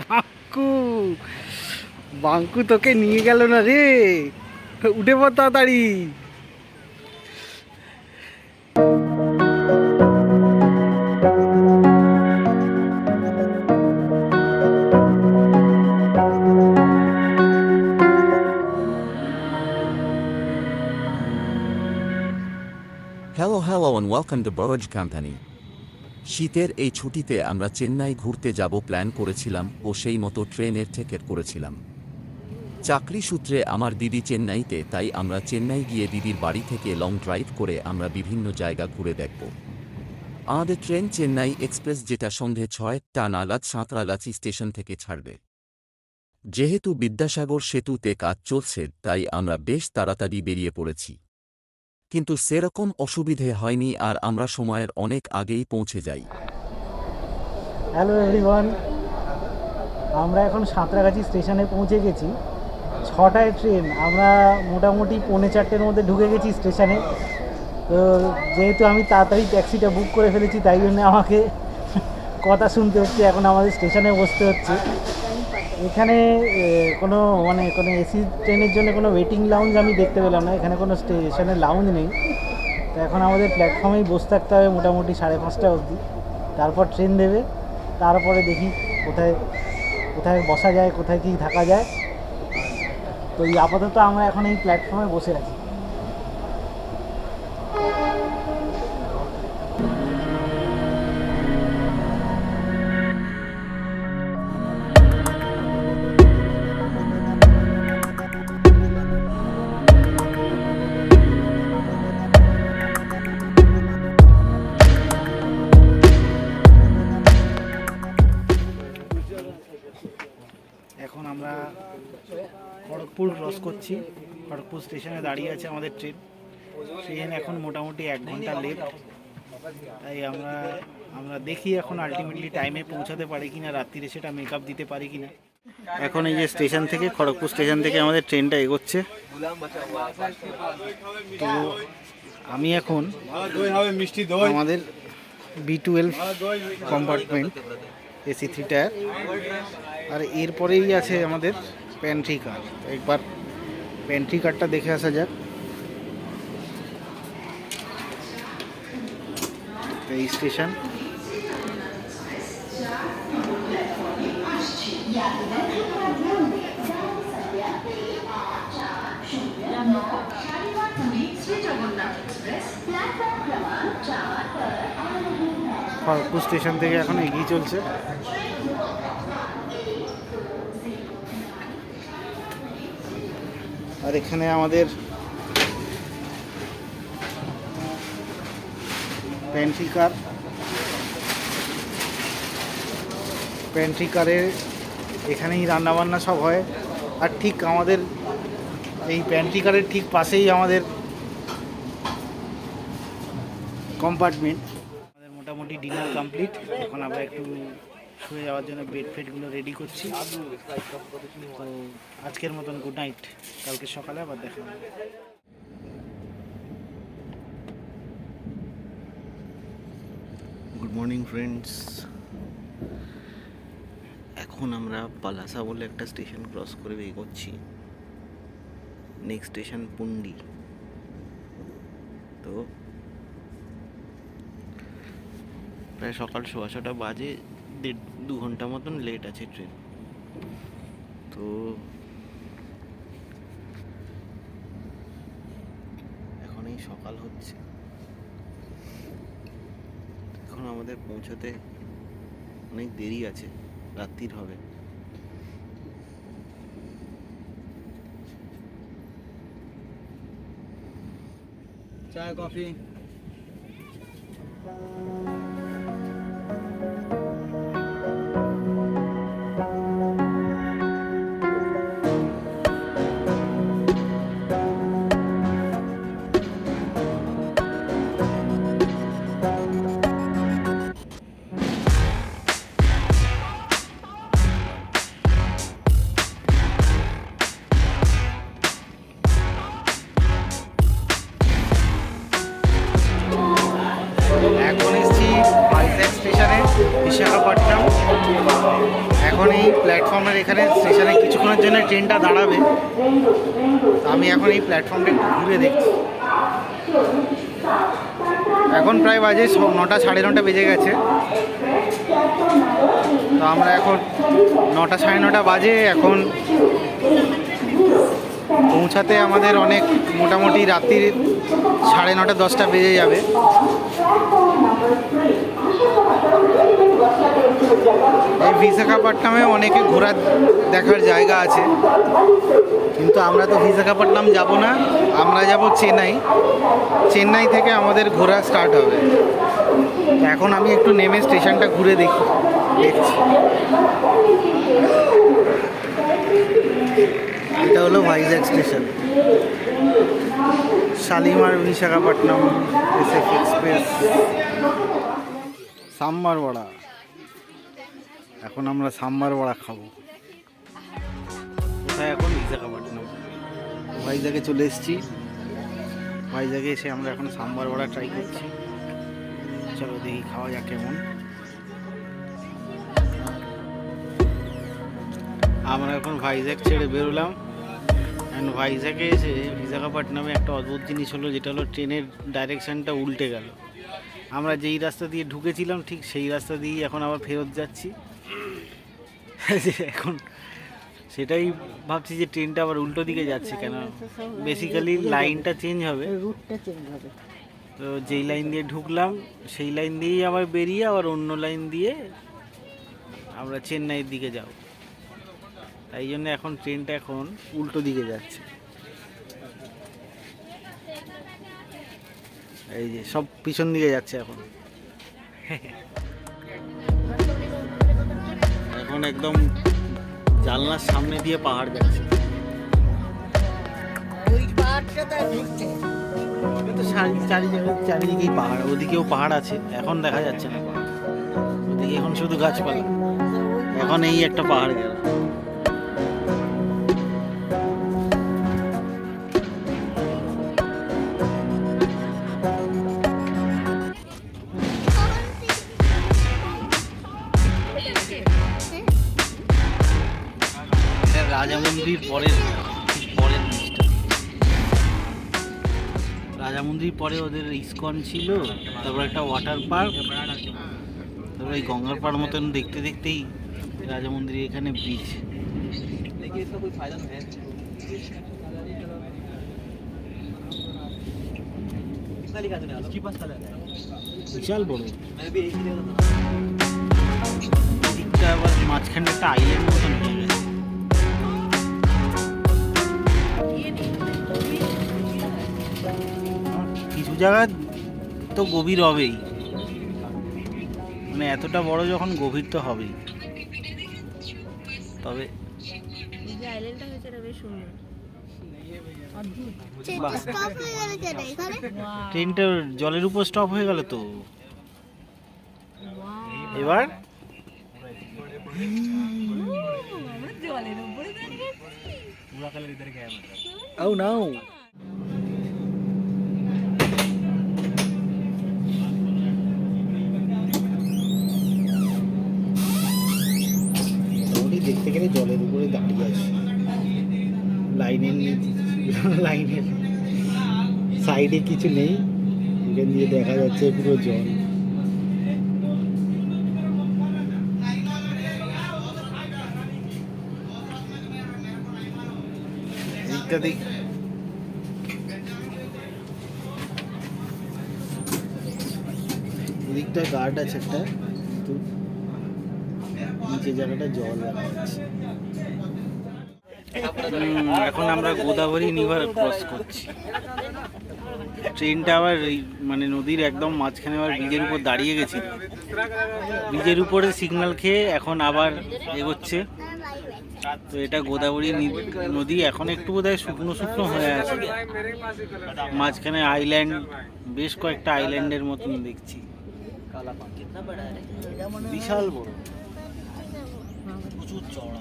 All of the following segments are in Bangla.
বাঙ্কু বাঙ্কু তোকে নিয়ে গেল না রে উঠে পড় তাড়াতাড়ি hello hello and welcome to Burj Company. শীতের এই ছুটিতে আমরা চেন্নাই ঘুরতে যাব প্ল্যান করেছিলাম ও সেই মতো ট্রেনের টিকিট করেছিলাম। চাকরি সূত্রে আমার দিদি চেন্নাইতে, তাই আমরা চেন্নাই গিয়ে দিদির বাড়ি থেকে লং ড্রাইভ করে আমরা বিভিন্ন জায়গা ঘুরে দেখব। আমাদের ট্রেন চেন্নাই এক্সপ্রেস যেটা সন্ধে ছয়টা নাগাদ সাঁতরাগাছি স্টেশন থেকে ছাড়বে। যেহেতু বিদ্যাসাগর সেতুতে কাজ চলছে, তাই আমরা বেশ তাড়াতাড়ি বেরিয়ে পড়েছি। কিন্তু সেরকম অসুবিধে হয়নি আর আমরা সময়ের অনেক আগেই পৌঁছে যাই। হ্যালো এভরিওয়ান, আমরা এখন সাঁতরাগাছি স্টেশনে পৌঁছে গেছি। ছটায় ট্রেন, আমরা মোটামুটি পৌনে চারটের মধ্যে ঢুকে গেছি স্টেশনে। তো যেহেতু আমি তাড়াতাড়ি ট্যাক্সিটা বুক করে ফেলেছি, তাই জন্য আমাকে কথা শুনতে হচ্ছে, এখন আমাদের স্টেশনে বসতে হচ্ছে। এখানে কোনো মানে কোনো এসি ট্রেনের জন্য কোনো ওয়েটিং লাউঞ্জ আমি দেখতে পেলাম না। এখানে কোনো স্টেশনে লাউঞ্জ নেই। তো এখন আমাদের প্ল্যাটফর্মেই বসে থাকতে হবে মোটামুটি সাড়ে পাঁচটা অবধি। তারপর ট্রেন দেবে। তারপরে দেখি কোথায় কোথায় বসা যায়, কোথায় কি থাকা যায়। তো এই আপাতত আমরা এখন এই প্ল্যাটফর্মে বসে আছি। ক্রস করছি। খড়গপুর স্টেশনে দাঁড়িয়ে আছে আমাদের ট্রেন। ট্রেন এখন মোটামুটি এক ঘণ্টা লেট তাই আমরা আমরা দেখি এখন আলটিমেটলি টাইমে পৌঁছাতে পারি কিনা, রাত্রিরে সেটা মেকআপ দিতে পারি কিনা। এখন এই যে স্টেশন থেকে, খড়গপুর স্টেশন থেকে আমাদের ট্রেনটা এগোচ্ছে। তো আমি এখন আমাদের B twelve compartment AC three tier আর এরপরেই আছে আমাদের প্যান্ট্রি কার একবার প্যান্ট্রি কারটা দেখে আসা যাক। এই স্টেশন খড়গপুর স্টেশন থেকে এখন এগিয়ে চলছে। আর এখানে আমাদের প্যান্ট্রি কার প্যান্ট্রি কারে এখানেই রান্নাবান্না সব হয়। আর ঠিক আমাদের এই প্যান্ট্রি কারের ঠিক পাশেই আমাদের কম্পার্টমেন্ট আমাদের মোটামুটি ডিনার কমপ্লিট এখন আমরা একটু শুয়ে যাওয়ার জন্য বেড ফেডগুলো রেডি করছি। তো আজকের মতন গুড নাইট কালকে সকালে আবার দেখা হবে। গুড মর্নিং ফ্রেন্ডস এখন আমরা পালাসা বলে একটা স্টেশন ক্রস করে এগোচ্ছি নেক্সট স্টেশন পুন্ডি। তো, প্রায় সকাল সোয়া ছটা বাজে। দেড় দু ঘণ্টা মতন লেট আছে ট্রেন তো এখন এই সকাল হচ্ছে। এখন আমাদের পৌঁছতে অনেক দেরি আছে, রাত্রির হবে। চা কফি। এই প্ল্যাটফর্মের এখানে স্টেশনে কিছুক্ষণের জন্য ট্রেনটা দাঁড়াবে। আমি এখন এই প্ল্যাটফর্মটা একটু ঘুরে দেখছি। এখন প্রায় বাজে নটা সাড়ে নটা বেজে গেছে। তো আমরা এখন নটা সাড়ে নটা বাজে, এখন পৌঁছাতে আমাদের অনেক মোটামুটি রাত্রির সাড়ে নটা দশটা বেজে যাবে। এই বিশাখাপট্টনামে অনেকে ঘোরার দেখার জায়গা আছে। কিন্তু আমরা তো বিশাখাপট্টনম যাব না। আমরা যাব চেন্নাই। চেন্নাই থেকে আমাদের ঘোরা স্টার্ট হবে। এখন আমি একটু নেমে স্টেশনটা ঘুরে দেখি। দেখছি। এটা হলো Vizag station. Shalimar Visakhapatnam SF express. Sambar vada এখন আমরা সাম্বার বড়া খাব। কোথায় এখন? বিশাখাপট্টনম ভাইজাগে চলে এসেছি। ভাইজাগে এসে আমরা এখন সাম্বার বড়া ট্রাই করছি। চলো দেখি খাওয়া যাক কেমন। আমরা এখন ভাইজ্যাগ ছেড়ে বেরোলাম। অ্যান্ড ভাইজ্যাগে এসে বিশাখাপট্টনমে একটা অদ্ভুত জিনিস হলো যেটা হলো ট্রেনের ডাইরেকশানটা উল্টে গেল। আমরা যেই রাস্তা দিয়ে ঢুকেছিলাম ঠিক সেই রাস্তা দিয়েই এখন আবার ফেরত যাচ্ছি। এখন সেটাই ভাবছি যে ট্রেনটা আবার উল্টো দিকে যাচ্ছে কেন? বেসিক্যালি লাইনটা চেঞ্জ হবে। রুটটা চেঞ্জ হবে। তো যেই লাইন দিয়ে ঢুকলাম সেই লাইন দিয়েই আবার বেরিয়ে আবার অন্য লাইন দিয়ে আমরা চেন্নাইয়ের দিকে যাব। তাই জন্য এখন ট্রেনটা এখন উল্টো দিকে যাচ্ছে। এই যে সব পিছন দিকে যাচ্ছে এখন। এখন একদম জানলার সামনে দিয়ে পাহাড় যাচ্ছে। চারিদিকেই পাহাড় ওদিকেও পাহাড় আছে এখন দেখা যাচ্ছে না। ওদিকে এখন শুধু গাছপালা। এখন এই একটা পাহাড় গেল। রাজা মন্দির পরের পরের জিনিসটা পরে ওদের ইস্কন ছিল, তারপর একটা ওয়াটার পার্ক তারপর এই গঙ্গার পাড় মতন দেখতে দেখতেই রাজা মন্দির এখানে ব্রিজ বিশাল বড়। আবার মাঝখানে একটা আইল্যান্ড মতন। হয়ে গেছে কিছু জায়গা তো গভীর হবেই। মানে এতটা বড় যখন গভীর তো হবেই। তবে ট্রেনটা জলের উপর স্টপ হয়ে গেল তো। এবার? জলের উপরে দাঁড়িয়ে ও নাও মোটামুটি দেখতে গেলে জলের উপরে দাঁড়িয়ে আছে লাইনের নিচে লাইনের সাইডে কিছু নেই। এখান দিয়ে দেখা যাচ্ছে পুরো জল। দিকটা দেখ। দিকটা গার্ড আছে একটা। কিন্তু নিচে জায়গাটা জল এখন আমরা গোদাবরী নিভার ক্রস করছি। ট্রেনটা আবার মানে নদীর একদম মাঝখানে আবার ব্রিজের উপর দাঁড়িয়ে গেছি। ব্রিজের উপরে সিগন্যাল খেয়ে এখন আবার এগোচ্ছে। তো এটা গোদাবরী নদী এখন একটু বোধহয় শুকনো শুকনো হয়ে আছে। মাঝখানে আইল্যান্ড বেশ কয়েকটা আইল্যান্ডের মতন দেখছি। বিশাল বড়। প্রচুর চড়া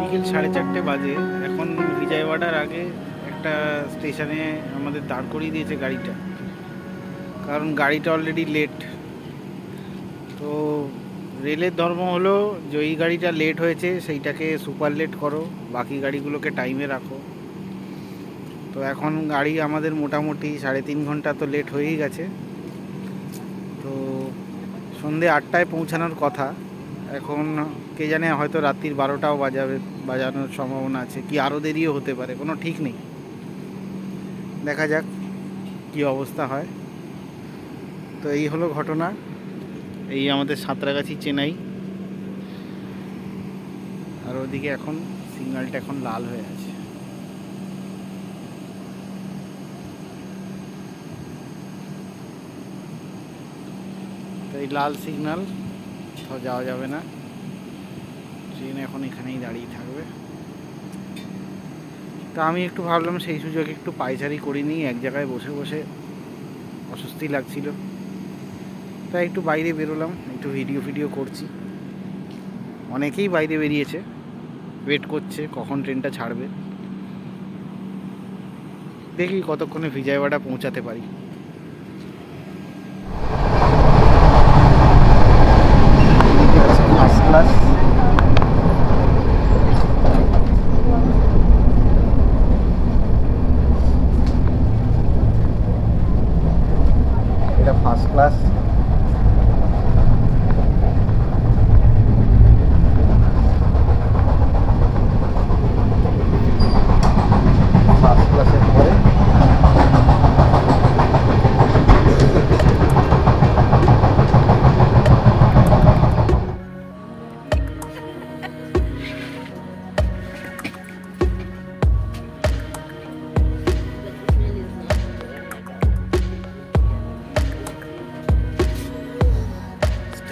বিকেল সাড়ে চারটে বাজে। এখন বিজয়ওয়াড়ার আগে একটা স্টেশনে আমাদের দাঁড় করিয়ে দিয়েছে গাড়িটা। কারণ গাড়িটা অলরেডি লেট তো রেলের ধর্ম হলো যে ওই গাড়িটা লেট হয়েছে, সেইটাকে সুপার লেট করো, বাকি গাড়িগুলোকে টাইমে রাখো। তো এখন গাড়ি আমাদের মোটামুটি সাড়ে তিন ঘণ্টা তো লেট হয়েই গেছে। তো সন্ধে আটটায় পৌঁছানোর কথা। এখন কে জানে, হয়তো রাত্রির বারোটাও বাজাবে, বাজানোর সম্ভাবনা আছে। কি আরও দেরিও হতে পারে, কোনো ঠিক নেই। দেখা যাক কি অবস্থা হয়। তো এই হলো ঘটনা। এই আমাদের সাঁতরাগাছি চেনাই। আর ওদিকে এখন সিগন্যালটা এখন লাল হয়ে আছে। তো এই লাল সিগন্যাল কোথাও যাওয়া যাবে না। ট্রেন এখন এখানেই দাঁড়িয়ে থাকবে। তা আমি একটু ভাবলাম সেই সুযোগে একটু পায়চারি করিনি এক জায়গায় বসে বসে অস্বস্তি লাগছিল। তাই একটু বাইরে বেরোলাম, একটু ভিডিও ফিডিও করছি। অনেকেই বাইরে বেরিয়েছে ওয়েট করছে কখন ট্রেনটা ছাড়বে। দেখি কতক্ষণে বিজয়বাড়া পৌঁছাতে পারি।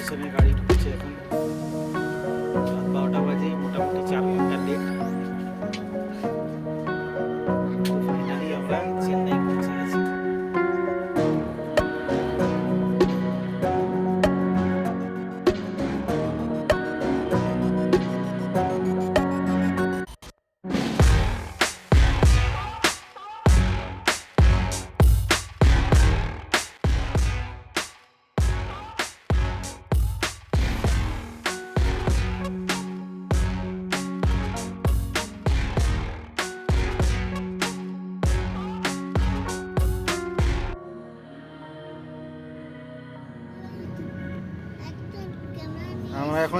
স্টেশনে গাড়ি ঢুকছে এখন। রাত বারোটা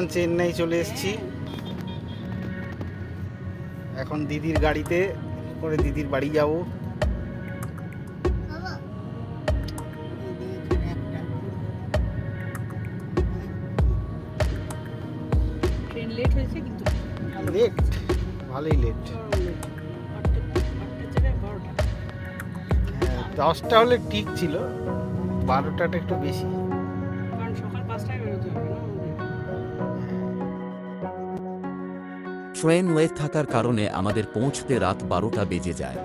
এখন চেন্নাই চলে এসেছি। এখন দিদির গাড়িতে করে দিদির বাড়ি যাব। লেট ভালোই লেট হ্যাঁ দশটা হলে ঠিক ছিল বারোটাটা একটু বেশি। ট্রেন লেট থাকার কারণে আমাদের পৌঁছতে রাত বারোটা বেজে যায়।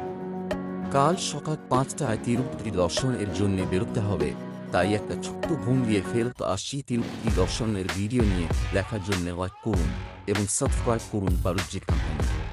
কাল সকাল পাঁচটায় তিরুপতি দর্শনের জন্য বেরোতে হবে, তাই একটা ছোট্ট ঘুম দিয়ে ফেরত আসি তিরুপতি দর্শনের ভিডিও নিয়ে দেখার জন্য লাইক করুন এবং সাবস্ক্রাইব করুন বারুজ্জি কোম্পানি